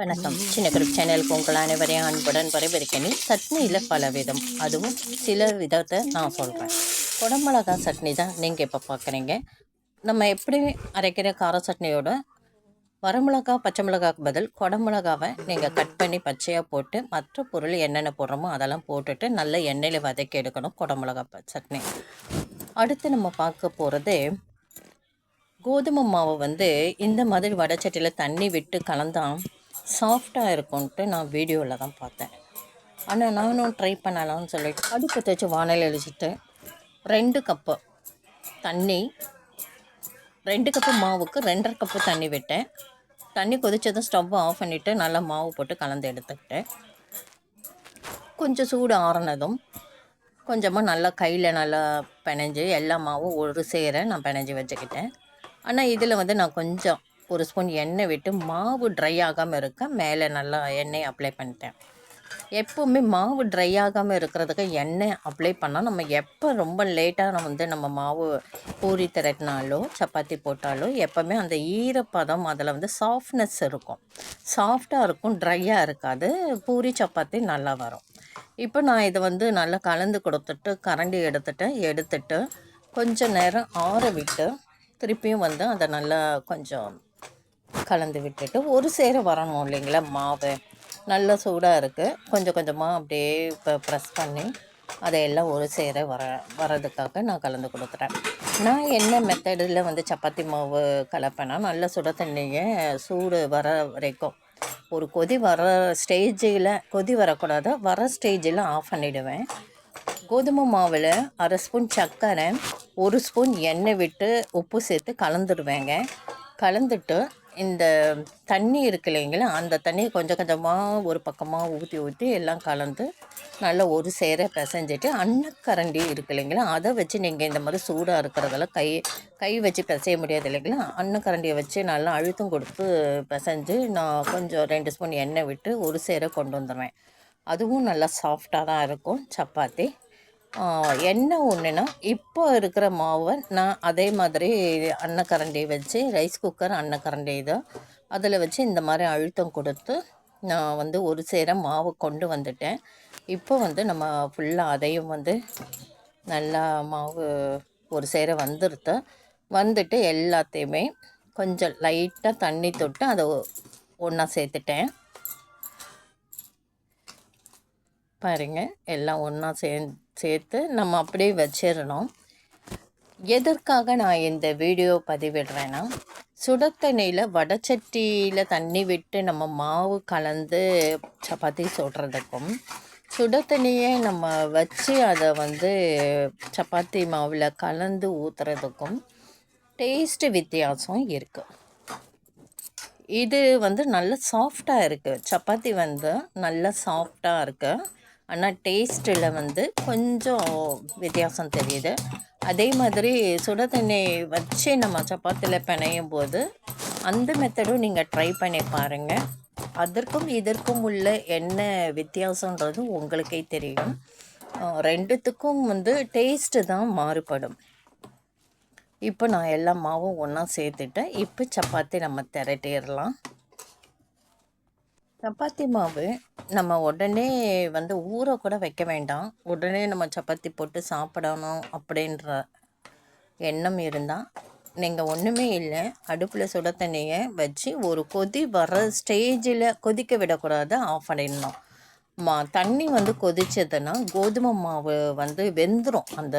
வணக்கம். சின்ன குரூப் சேனலுக்கு உங்கள் அனைவரையும் அன்புடன் வரவேற்கணும் சட்னியில் பல விதம். அதுவும் சில விதத்தை நான் சொல்கிறேன் குடமிளகா சட்னி தான் நீங்கள் இப்போ பார்க்குறீங்க நம்ம எப்படி அரைக்கிற கார சட்னியோட வரமிளகா பச்சை மிளகாக்கு பதில் குடமிளகாவை நீங்கள் கட் பண்ணி பச்சையாக போட்டு மற்ற பொருள் என்னென்ன போடுறோமோ அதெல்லாம் போட்டுட்டு நல்ல எண்ணெயில் வதக்கி எடுக்கணும் குடமிளகா ப- சட்னி. அடுத்து நம்ம பார்க்க போகிறது கோதுமை மாவு வந்து இந்த மாதிரி வடச்சட்டியில் தண்ணி விட்டு கலந்தால் சாஃப்டாக இருக்கும்ன்ட்டு நான் வீடியோவில் தான் பார்த்தேன். ஆனால் நானும் ட்ரை பண்ணலாம்னு சொல்லிட்டு அடுப்பு தேய்ச்சி வானல் அழிச்சிட்டு ரெண்டு கப்பு தண்ணி ரெண்டு கப்பு மாவுக்கு ரெண்டரை கப்பு தண்ணி விட்டேன். தண்ணி கொதிச்சதும் ஸ்டவ்வை ஆஃப் பண்ணிவிட்டு நல்லா மாவு போட்டு கலந்து எடுத்துக்கிட்டேன். கொஞ்சம் சூடு ஆறுனதும் கொஞ்சமாக நல்லா கையில் நல்லா பிணைஞ்சு எல்லா மாவும் ஒரு சேர நான் பிணைஞ்சு வச்சுக்கிட்டேன். ஆனால் இதில் வந்து நான் கொஞ்சம் ஒரு ஸ்பூன் எண்ணெய் விட்டு மாவு ட்ரை ஆகாமல் இருக்க மேலே நல்லா எண்ணெய் அப்ளை பண்ணிட்டேன். எப்போவுமே மாவு ட்ரை ஆகாமல் இருக்கிறதுக்கு எண்ணெய் அப்ளை பண்ணால் நம்ம எப்போ ரொம்ப லேட்டாக நம்ம வந்து நம்ம மாவு பூரி திரட்டினாலோ சப்பாத்தி போட்டாலோ எப்போவுமே அந்த ஈரப்பதம் அதில் வந்து சாஃப்ட்னஸ் இருக்கும். சாஃப்டாக இருக்கும் ட்ரையாக இருக்காது பூரி சப்பாத்தி நல்லா வரும். இப்போ நான் இதை வந்து நல்லா கலந்து கொடுத்துட்டு கரண்டி எடுத்துட்டு எடுத்துட்டு கொஞ்சம் நேரம் ஆற விட்டு திருப்பியும் வந்து அதை நல்லா கொஞ்சம் கலந்து விட்டுட்டு ஒரு சேர வரணும் இல்லைங்களா? மாவு. நல்ல சூடாக இருக்குது கொஞ்சம் கொஞ்சமாக அப்படியே இப்போ ப்ரெஸ் பண்ணி அதையெல்லாம் ஒரு சேர வர வரதுக்காக நான் கலந்து கொடுக்குறேன் நான் என்ன மெத்தடில் வந்து சப்பாத்தி மாவு கலப்பேன்னா நல்ல சுட தண்ணியை சூடு வர வரைக்கும் ஒரு கொதி வர ஸ்டேஜில் கொதி வரக்கூடாது. வர ஸ்டேஜில் ஆஃப் பண்ணிவிடுவேன் கோதுமை மாவில் அரை ஸ்பூன் சர்க்கரை ஒரு ஸ்பூன் எண்ணெய் விட்டு உப்பு சேர்த்து கலந்துடுவேங்க. கலந்துட்டு இந்த தண்ணி இருக்கு இல்லைங்களா? அந்த தண்ணியை கொஞ்சம் கொஞ்சமாக ஒரு பக்கமாக ஊற்றி ஊற்றி எல்லாம் கலந்து நல்லா ஒரு சேர பிசைஞ்சிட்டு அன்னக்கரண்டி இருக்கு இல்லைங்களா? அதை வச்சு நீங்கள் இந்த மாதிரி சூடாக இருக்கிறதெல்லாம் கை கை வச்சு பிசைய முடியாது இல்லைங்களா? அன்னக்கரண்டியை வச்சு நல்லா அழுத்தம் கொடுத்து பிசைஞ்சு நான் கொஞ்சம் ரெண்டு ஸ்பூன் எண்ணெய் விட்டு ஒரு சேர கொண்டு வந்துடுவேன் அதுவும் நல்லா சாஃப்டாக தான் இருக்கும். சப்பாத்தி. என்ன ஒன்றுனா இப்போ இருக்கிற மாவை நான் அதே மாதிரி அன்னக்கரண்டி வச்சு ரைஸ் குக்கர் அன்னக்கரண்டி தான் அதில் வச்சு இந்த மாதிரி அழுத்தம் கொடுத்து நான் வந்து ஒரு சேர மாவு கொண்டு வந்துட்டேன். இப்போ வந்து நம்ம ஃபுல்லாக அதையும் வந்து நல்லா மாவு ஒரு சேர வந்துருது வந்துட்டு எல்லாத்தையுமே கொஞ்சம் லைட்டாக தண்ணி தொட்டு அதை ஒன்றா சேர்த்துட்டேன். பாருங்கள் எல்லாம் ஒன்றா சே சேர்த்து நம்ம அப்படியே வச்சிடணும். எதற்காக நான் இந்த வீடியோ பதிவிடுறேன்னா சுடத்தண்ணியில் வடச்சட்டியில் தண்ணி விட்டு நம்ம மாவு கலந்து சப்பாத்தி சுடுறதுக்கும் சுடத்தண்ணியை நம்ம வச்சு அதை வந்து சப்பாத்தி மாவில் கலந்து ஊற்றுறதுக்கும் டேஸ்ட்டு வித்தியாசம் இருக்குது இது வந்து நல்ல சாஃப்டாக இருக்குது சப்பாத்தி வந்து நல்ல சாஃப்டாக இருக்குது ஆனால் டேஸ்ட்டில் வந்து கொஞ்சம் வித்தியாசம் தெரியுது. அதே மாதிரி சுட தண்ணி வச்சு நம்ம சப்பாத்தியில் பிணையும் போது அந்த மெத்தடும் நீங்கள் ட்ரை பண்ணி பாருங்கள் அதற்கும் இதற்கும் உள்ள என்ன வித்தியாசன்றது உங்களுக்கே தெரியும். ரெண்டுத்துக்கும் வந்து டேஸ்ட்டு தான் மாறுபடும். இப்போ நான் எல்லா மாவும் ஒன்றா சேர்த்துட்டேன். இப்போ சப்பாத்தி நம்ம திரட்டிடலாம். சப்பாத்தி மாவு நம்ம உடனே வந்து ஊற கூட வைக்க வேண்டாம். உடனே நம்ம சப்பாத்தி போட்டு சாப்பிடணும் அப்படின்ற எண்ணம் இருந்தால் நீங்கள் ஒன்றுமே இல்லை. அடுப்பில் சுட தண்ணியை வச்சு ஒரு கொதி வர ஸ்டேஜில் கொதிக்க விடக்கூடாது. ஆஃப் பண்ணிடணும். மா தண்ணி வந்து கொதிச்சதுன்னா கோதுமை மாவு வந்து வெந்துடும் அந்த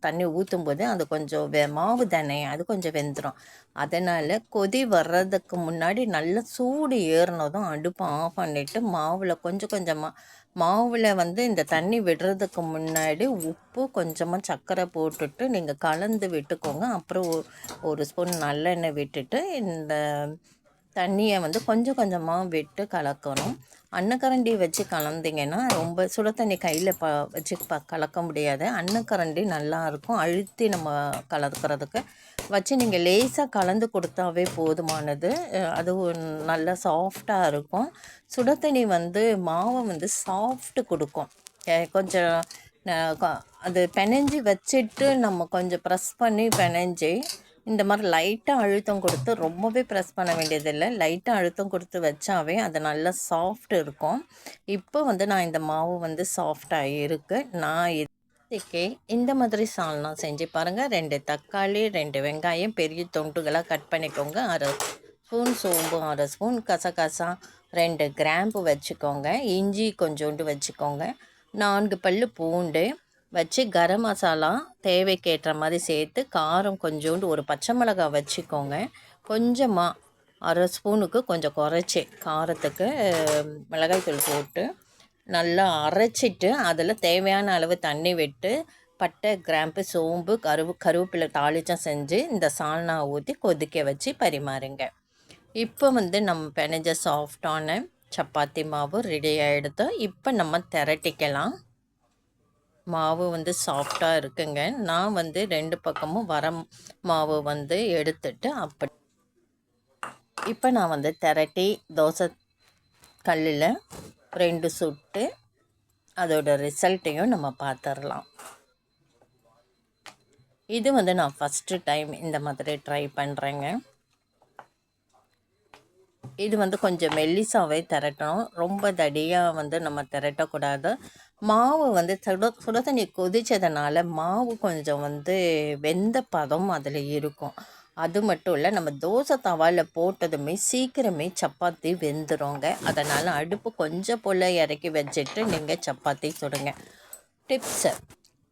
தண்ணி ஊற்றும் போது அது கொஞ்சம் வெ மாவு தானே அது கொஞ்சம் வெந்துடும் அதனால் கொதி வர்றதுக்கு முன்னாடி நல்லா சூடு ஏறினதும் அடுப்பை ஆஃப் பண்ணிவிட்டு மாவில் கொஞ்சம் கொஞ்சமாக மாவில் வந்து இந்த தண்ணி விடுறதுக்கு முன்னாடி உப்பு கொஞ்சமாக சர்க்கரை போட்டுட்டு நீங்கள் கலந்து விட்டுக்கோங்க. அப்புறம் ஒரு ஸ்பூன் நல்லெண்ணெய் விட்டுட்டு இந்த தண்ணியை வந்து கொஞ்சம் கொஞ்சமாக விட்டு கலக்கணும். அன்னக்கரண்டி வச்சு கலந்தீங்கன்னா ரொம்ப சுட தண்ணி கையில் ப வச்சு ப கலக்க முடியாது. அன்னக்கரண்டி நல்லா இருக்கும். அழுத்தி நம்ம கலக்கிறதுக்கு. வச்சு நீங்கள் லேசாக கலந்து கொடுத்தாவே போதுமானது. அது நல்லா சாஃப்டாக இருக்கும். சுட தண்ணி வந்து மாவை வந்து சாஃப்ட் கொடுக்கும். கொஞ்சம் அது பெனஞ்சி வச்சுட்டு நம்ம கொஞ்சம் ப்ரெஸ் பண்ணி பெனஞ்சி இந்த மாதிரி லைட்டாக அழுத்தம் கொடுத்து ரொம்பவே ப்ரெஸ் பண்ண வேண்டியதில்லை. லைட்டாக அழுத்தம் கொடுத்து வச்சாவே அது நல்லா சாஃப்ட் இருக்கும். இப்போ வந்து நான் இந்த மாவு வந்து சாஃப்டாக இருக்குது நான் இதுக்கே இந்த மாதிரி சால்னா செஞ்சு பாருங்கள் ரெண்டு தக்காளி ரெண்டு வெங்காயம் பெரிய தொண்டுகளாக கட் பண்ணிக்கோங்க. அரை ஸ்பூன் சோம்பு அரை ஸ்பூன் கசகசா ரெண்டு கிராம்பு வச்சுக்கோங்க. இஞ்சி கொஞ்சோண்டு வச்சுக்கோங்க. நான்கு பல் பூண்டு வச்சு கரம் மசாலா தேவைக்கேற்ற மாதிரி சேர்த்து காரம் கொஞ்சோண்டு ஒரு பச்சை மிளகாய் வச்சுக்கோங்க. கொஞ்சமாக அரை ஸ்பூனுக்கு கொஞ்சம் குறைச்சி காரத்துக்கு மிளகாய்த்தூள் போட்டு நல்லா அரைச்சிட்டு அதில் தேவையான அளவு தண்ணி விட்டு பட்டை கிராம்பு சோம்பு கருவு கருவேப்பிலை தாளிச்சம் செஞ்சு இந்த சால்னா ஊற்றி கொதிக்க வச்சு பரிமாறுங்க. இப்போ வந்து நம்ம பெனஞ்ச சாஃப்டான சப்பாத்தி மாவு ரெடி ஆகிடுதோ இப்போ நம்ம திரட்டிக்கலாம். மாவு வந்து சாஃப்டாக இருக்குங்க. நான் வந்து ரெண்டு பக்கமும் வர மாவு வந்து எடுத்துட்டு அப்படி இப்போ நான் வந்து திரட்டி தோசை கல்லில் ரெண்டு சுட்டு அதோட ரிசல்ட்டையும் நம்ம பார்த்துடலாம் இது வந்து நான் ஃபஸ்ட்டு டைம் இந்த மாதிரி ட்ரை பண்ணுறேங்க இது வந்து கொஞ்சம் மெல்லிசாவே திரட்டணும். ரொம்ப தடியாக வந்து நம்ம திரட்டக்கூடாது. மாவு வந்து சுட சுட தண்ணி கொதித்ததுனால மாவு கொஞ்சம் வந்து வெந்த பதம் அதில் இருக்கும். அது மட்டும் இல்லை நம்ம தோசை தவாவில் போட்டதுமே சீக்கிரமே சப்பாத்தி வெந்துடுங்க அதனால் அடுப்பு கொஞ்சம் போல் இறக்கி வச்சுட்டு நீங்கள் சப்பாத்தி சுடுங்க. டிப்ஸு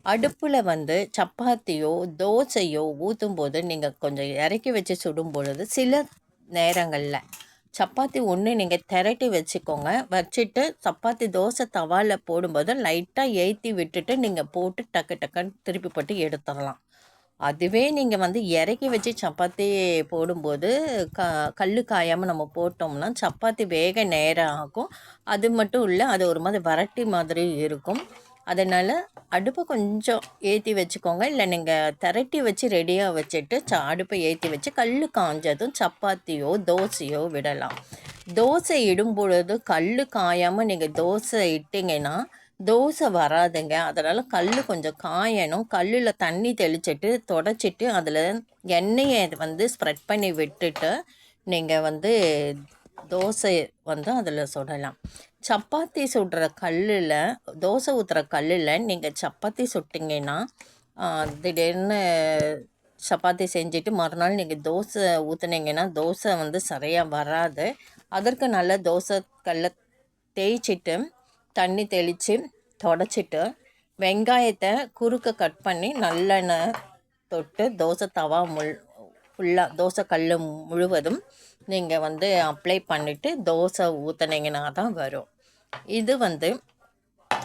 அடுப்பில் வந்து சப்பாத்தியோ தோசையோ ஊற்றும் போது நீங்கள் கொஞ்சம் இறக்கி வச்சு சுடும் பொழுது சில நேரங்களில் சப்பாத்தி ஒன்று நீங்கள் திரட்டி வச்சுக்கோங்க. வச்சுட்டு சப்பாத்தி தோசை தவாவில் போடும்போது லைட்டாக ஏற்றி விட்டுட்டு நீங்கள் போட்டு டக்கு டக்குன்னு திருப்பி போட்டு எடுத்துடலாம். அதுவே நீங்கள் வந்து இறக்கி வச்சு சப்பாத்தி போடும்போது க கல் காயாமல் நம்ம போட்டோம்னா சப்பாத்தி வேக நேரம் ஆகும். அது மட்டும் இல்லை அது ஒரு மாதிரி வரட்டி மாதிரி இருக்கும். அதனால் அடுப்பை கொஞ்சம் ஏற்றி வச்சுக்கோங்க. இல்லை நீங்கள் திரட்டி வச்சு ரெடியாக வச்சுட்டு ச அடுப்பை ஏற்றி வச்சு கல் காஞ்சதும் சப்பாத்தியோ தோசையோ விடலாம். தோசை இடும் பொழுது கல் காயாமல் நீங்கள் தோசை இட்டிங்கன்னா தோசை வராதுங்க. அதனால் கல் கொஞ்சம் காயணும். கல்லில் தண்ணி தெளிச்சிட்டு தொடச்சிட்டு அதில் எண்ணெயை வந்து ஸ்ப்ரெட் பண்ணி விட்டுட்டு நீங்கள் வந்து தோசை வந்து அதில் சுடலாம். சப்பாத்தி சுடுற கல்லில் தோசை ஊற்றுற கல்லில் நீங்கள் சப்பாத்தி சுட்டிங்கன்னா திடீர்னு சப்பாத்தி செஞ்சுட்டு மறுநாள் நீங்கள் தோசை ஊற்றுனீங்கன்னா தோசை வந்து சரியாக வராது. அதற்கு நல்ல தோசை கல்லை தேய்ச்சிட்டு தண்ணி தெளித்து தொடச்சிட்டு வெங்காயத்தை குறுக்க கட் பண்ணி நல்லெண்ணெய் தொட்டு தோசை தவா முள் ஃபுல்லாக தோசை கல் முழுவதும் நீங்கள் வந்து அப்ளை பண்ணிவிட்டு தோசை ஊற்றுனீங்கன்னா தான் வரும். இது வந்து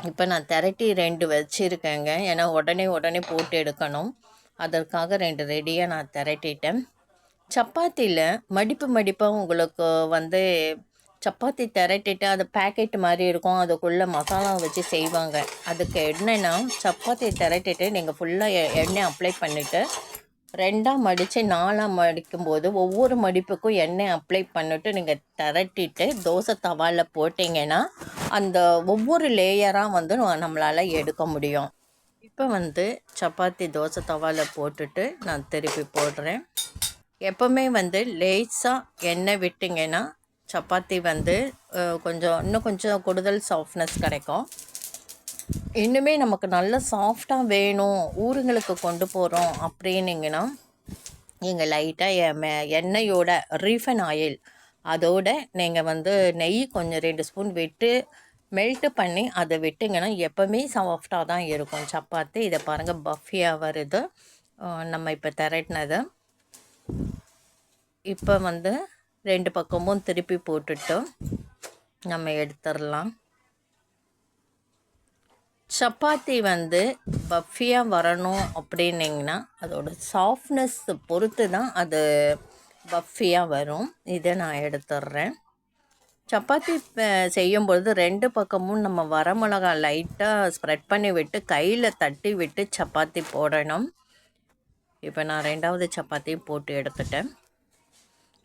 இப்போ நான் திரட்டி ரெண்டு வச்சுருக்கேங்க. ஏன்னா உடனே உடனே போட்டு எடுக்கணும். அதற்காக ரெண்டு ரெடியாக நான் திரட்டிட்டேன். சப்பாத்தியில் மடிப்பு மடிப்பாக உங்களுக்கு வந்து சப்பாத்தி திரட்டிட்டு அது பேக்கெட் மாதிரி இருக்கும். அதுக்குள்ளே மசாலா வச்சு செய்வாங்க. அதுக்கு என்னென்னா சப்பாத்தி திரட்டிட்டு நீங்கள் ஃபுல்லாக எண்ணெய் அப்ளை பண்ணிவிட்டு ரெண்டாக மடித்து நாலாக மடிக்கும்போது ஒவ்வொரு மடிப்புக்கும் எண்ணெய் அப்ளை பண்ணிட்டு நீங்கள் திரட்டிட்டு தோசை தவாவில் போட்டிங்கன்னா அந்த ஒவ்வொரு லேயராக வந்து நம்மளால் எடுக்க முடியும். இப்போ வந்து சப்பாத்தி தோசை தவாவில் போட்டுட்டு நான் திருப்பி போடுறேன். எப்போவுமே வந்து லேஸாக எண்ணெய் விட்டிங்கன்னா சப்பாத்தி வந்து கொஞ்சம் இன்னும் கொஞ்சம் கூடுதல் சாஃப்ட்னஸ் கிடைக்கும். இன்னுமே நமக்கு நல்ல சாஃப்டாக வேணும். ஊருங்களுக்கு கொண்டு போகிறோம் அப்படின்னிங்கன்னா நீங்கள் லைட்டாக எண்ணெயோட ரீஃபன் ஆயில் அதோட நீங்கள் வந்து நெய் கொஞ்சம் ரெண்டு ஸ்பூன் விட்டு மெல்ட்டு பண்ணி அதை விட்டிங்கன்னா எப்போவுமே சாஃப்டாக தான் இருக்கும். சப்பாத்தி இதை பாருங்கள் பஃபியாக வருது. நம்ம இப்போ திரட்டினது. இப்போ வந்து ரெண்டு பக்கமும் திருப்பி போட்டுட்டு நம்ம எடுத்துடலாம். சப்பாத்தி வந்து பஃபியாக வரணும் அப்படின்னிங்கன்னா அதோட சாஃப்ட்னஸ் பொறுத்து தான் அது பஃபியாக வரும். இதை நான் எடுத்துடுறேன் சப்பாத்தி செய்யும்பொழுது ரெண்டு பக்கமும் நம்ம வரமிளகா லைட்டாக ஸ்ப்ரெட் பண்ணி விட்டு கையில் தட்டி விட்டு சப்பாத்தி போடணும். இப்போ நான் ரெண்டாவது சப்பாத்தியும் போட்டு எடுத்துட்டேன்.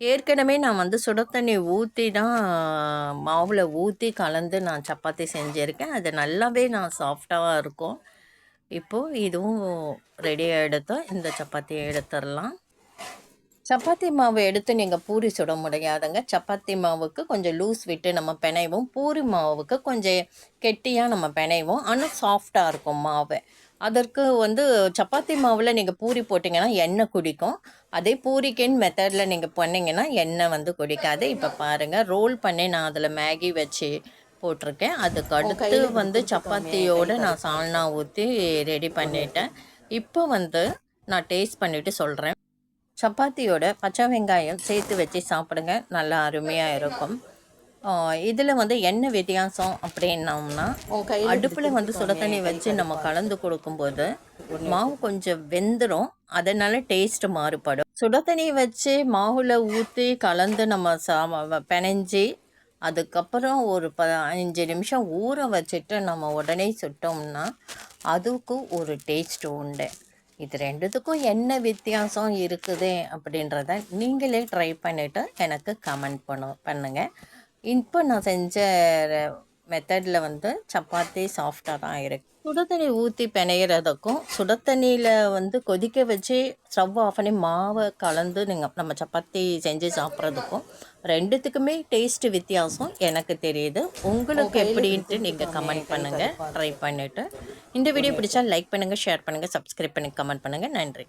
ஏற்கனவே நான் வந்து சுட தண்ணி ஊற்றி தான் மாவில் ஊற்றி கலந்து நான் சப்பாத்தி செஞ்சுருக்கேன். அது நல்லாவே நான் சாஃப்டாக இருக்கும். இப்போது இதுவும் ரெடியாக எடுத்தோம் இந்த சப்பாத்தியை எடுத்துடலாம். சப்பாத்தி மாவு எடுத்து நீங்கள் பூரி சுட முடியாதுங்க. சப்பாத்தி மாவுக்கு கொஞ்சம் லூஸ் விட்டு நம்ம பிணைவோம் பூரி மாவுக்கு கொஞ்சம் கெட்டியாக நம்ம பிணைவோம் ஆனால் சாஃப்டாக இருக்கும் மாவு. அதற்கு வந்து சப்பாத்தி மாவில் நீங்கள் பூரி போட்டிங்கன்னா எண்ணெய் குடிக்கும். அதே பூரிக்கின் மெத்தடில் நீங்கள் பண்ணிங்கன்னா எண்ணெய் வந்து குடிக்காது. இப்போ பாருங்கள் ரோல் பண்ணி நான் அதில் மேகி வச்சு போட்டிருக்கேன். அதுக்கு அடுத்து வந்து சப்பாத்தியோடு நான் சால்னா ஊற்றி ரெடி பண்ணிட்டேன். இப்போ வந்து நான் டேஸ்ட் பண்ணிவிட்டு சொல்கிறேன் சப்பாத்தியோட பச்சை வெங்காயம் சேர்த்து வச்சு சாப்பிடுங்க. நல்லா அருமையாக இருக்கும். இதில் வந்து என்ன வித்தியாசம் அப்படின்னோம்னா அடுப்பில் வந்து சுட தண்ணி வச்சு நம்ம கலந்து கொடுக்கும்போது மாவு கொஞ்சம் வெந்துடும் அதனால டேஸ்ட் மாறுபடும். சுட தண்ணி வச்சு மாவில் ஊற்றி கலந்து நம்ம சா பிணைஞ்சி அதுக்கப்புறம் ஒரு ப அஞ்சு நிமிஷம் ஊற வச்சுட்டு நம்ம உடனே சுட்டோம்னா அதுக்கு ஒரு டேஸ்ட் உண்டு. இது ரெண்டுத்துக்கும் என்ன வித்தியாசம் இருக்குது அப்படின்றத நீங்களே ட்ரை பண்ணிவிட்டு எனக்கு கமெண்ட் பண்ண பண்ணுங்கள் இப்போ நான் செஞ்ச மெத்தடில் வந்து சப்பாத்தி சாஃப்டாக தான் இருக்குது சுட தண்ணி ஊற்றி பிணையிறதுக்கும் சுட தண்ணியில் வந்து கொதிக்க வச்சு ஸ்டவ் ஆஃப் பண்ணி மாவை கலந்து நீங்கள் நம்ம சப்பாத்தி செஞ்சு சாப்பிட்றதுக்கும் ரெண்டுத்துக்குமே டேஸ்ட் வித்தியாசம் எனக்கு தெரியுது. உங்களுக்கு எப்படின்ட்டு நீங்கள் கமெண்ட் பண்ணுங்கள் ட்ரை பண்ணிவிட்டு இந்த வீடியோ பிடிச்சா லைக் பண்ணுங்கள் ஷேர் பண்ணுங்கள் சப்ஸ்கிரைப் பண்ணி கமெண்ட் பண்ணுங்கள் நன்றி.